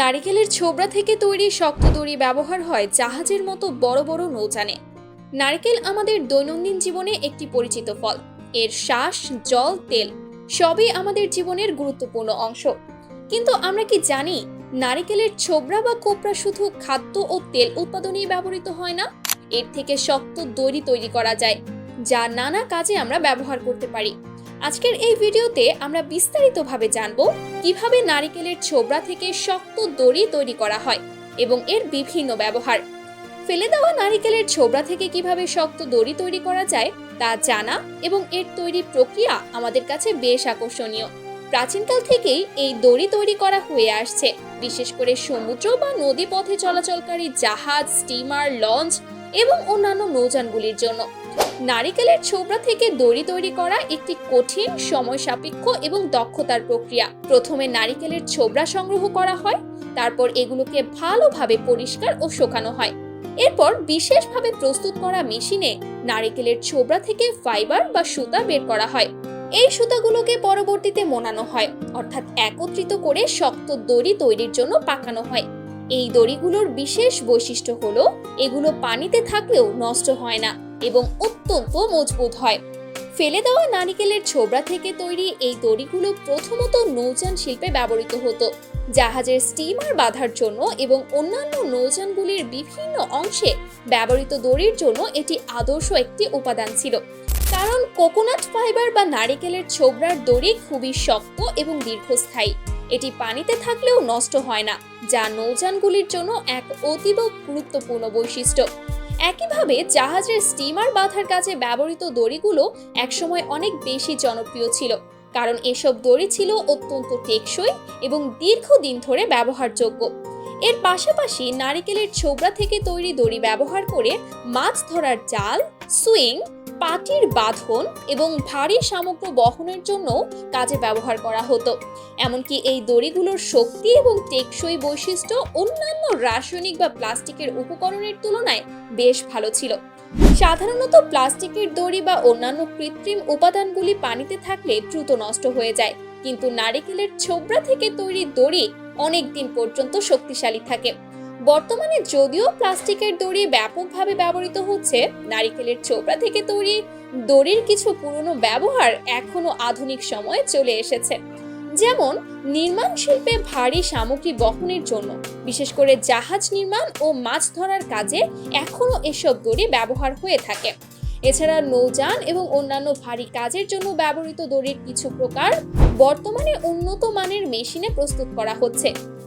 নারিকেলের ছোবড়া থেকে তৈরি শক্ত দড়ি ব্যবহার হয় জাহাজের মতো বড় বড় নৌযানে। নারকেল আমাদের দৈনন্দিন জীবনে একটি পরিচিত ফল। এর শ্বাস, জল, তেল সবই আমাদের জীবনের গুরুত্বপূর্ণ অংশ। কিন্তু আমরা কি জানি, নারিকেলের ছোবড়া বা কোপড়া শুধু খাদ্য ও তেল উৎপাদনেই ব্যবহৃত হয় না? এর থেকে শক্ত দড়ি তৈরি করা যায়, যা নানা কাজে আমরা ব্যবহার করতে পারি। আজকের এই ভিডিওতে আমরা বিস্তারিতভাবে জানব কীভাবে নারিকেলের ছোবড়া থেকে শক্ত দড়ি তৈরি করা হয় এবং এর বিভিন্ন ব্যবহার। ফেলে দেওয়া নারিকেলের ছোবড়া থেকে কীভাবে শক্ত দড়ি তৈরি করা যায় তা জানা এবং এর তৈরি প্রক্রিয়া আমাদের কাছে বেশ আকর্ষণীয়। প্রাচীনকাল থেকেই এই দড়ি তৈরি করা হয়ে আসছে। বিশেষ করে সমুদ্র বা নদী পথে চলাচলকারী জাহাজ, স্টিমার, লঞ্চ এবং অন্যান্য নৌযানগুলির জন্য। নারিকেলের ছোবড়া থেকে দড়ি তৈরি করা একটি কঠিন সময় সাপেক্ষ এবং দক্ষতার প্রক্রিয়া। প্রথমে নারিকেলের ছোবড়া সংগ্রহ করা হয়, তারপর এগুলোকে ভালোভাবে পরিষ্কার ও শোকানো হয়। এরপর বিশেষভাবে প্রস্তুত করা মেশিনে নারিকেলের ছোবড়া থেকে ফাইবার বা সুতা বের করা হয়। এই সুতাগুলোকে পরবর্তীতে মোনানো হয়, অর্থাৎ একত্রিত করে শক্ত দড়ি তৈরির জন্য পাকানো হয়। এই দড়িগুলোর বিশেষ বৈশিষ্ট্য হলো, এগুলো পানিতে থাকলেও নষ্ট হয় না। এবং অত্যন্ত মজবুত হয়। ফেলে দেওয়া নারিকেলের ছোবড়া থেকে তৈরি এই দড়িগুলো প্রথমত নৌযান শিল্পে ব্যবহৃত হতো। জাহাজের স্টিমার বাঁধার জন্য এবং অন্যান্য নৌযানগুলির বিভিন্ন অংশে ব্যবহৃত দড়ির জন্য এটি আদর্শ একটি উপাদান ছিল। কারণ কোকোনাট ফাইবার বা নারিকেলের ছোবড়ার দড়ি খুবই শক্ত এবং দীর্ঘস্থায়ী। এটি পানিতে থাকলেও নষ্ট হয় না, যা নৌযানগুলির জন্য এক অতীব গুরুত্বপূর্ণ বৈশিষ্ট্য। একইভাবে জাহাজের স্টিমার বাঁধার কাজে ব্যবহৃত দড়িগুলো একসময় অনেক বেশি জনপ্রিয় ছিল, কারণ এসব দড়ি ছিল অত্যন্ত টেকসই এবং দীর্ঘদিন ধরে ব্যবহারযোগ্য। এর পাশাপাশি নারিকেলের ছোবড়া থেকে তৈরি দড়ি ব্যবহার করে মাছ ধরার জাল, সুইং পাটির বাঁধন এবং ভারী সামগ্র বহনের জন্য কাজে ব্যবহার করা হতো। এমনকি এই দড়িগুলোর শক্তি এবং টেকসই বৈশিষ্ট্য অন্যান্য রাসায়নিক বা প্লাস্টিকের উপকরণের তুলনায় বেশ ভালো ছিল। সাধারণত প্লাস্টিকের দড়ি বা অন্যান্য কৃত্রিম উপাদানগুলি পানিতে থাকলে দ্রুত নষ্ট হয়ে যায়। কিন্তু নারিকেলের ছোবড়া থেকে তৈরি দড়ি অনেক দিন পর্যন্ত শক্তিশালী থাকে। বর্তমানে যদিও প্লাস্টিকের দড়ি ব্যাপকভাবে ব্যবহৃত হচ্ছে নারিকেলের চোপড়া থেকে তৈরি দড়ির কিছু পুরনো ব্যবহার এখনও আধুনিক সময়ে চলে এসেছে। যেমন, নির্মাণ শিল্পে ভারী সামগ্রী বহনের জন্য, বিশেষ করে জাহাজ নির্মাণ ও মাছ ধরার কাজে এখনও এসব দড়ি ব্যবহার হয়ে থাকে। এছাড়া নৌযান এবং অন্যান্য ভারী কাজের জন্য ব্যবহৃত দড়ির কিছু প্রকার বর্তমানে উন্নত মানের মেশিনে প্রস্তুত করা হচ্ছে।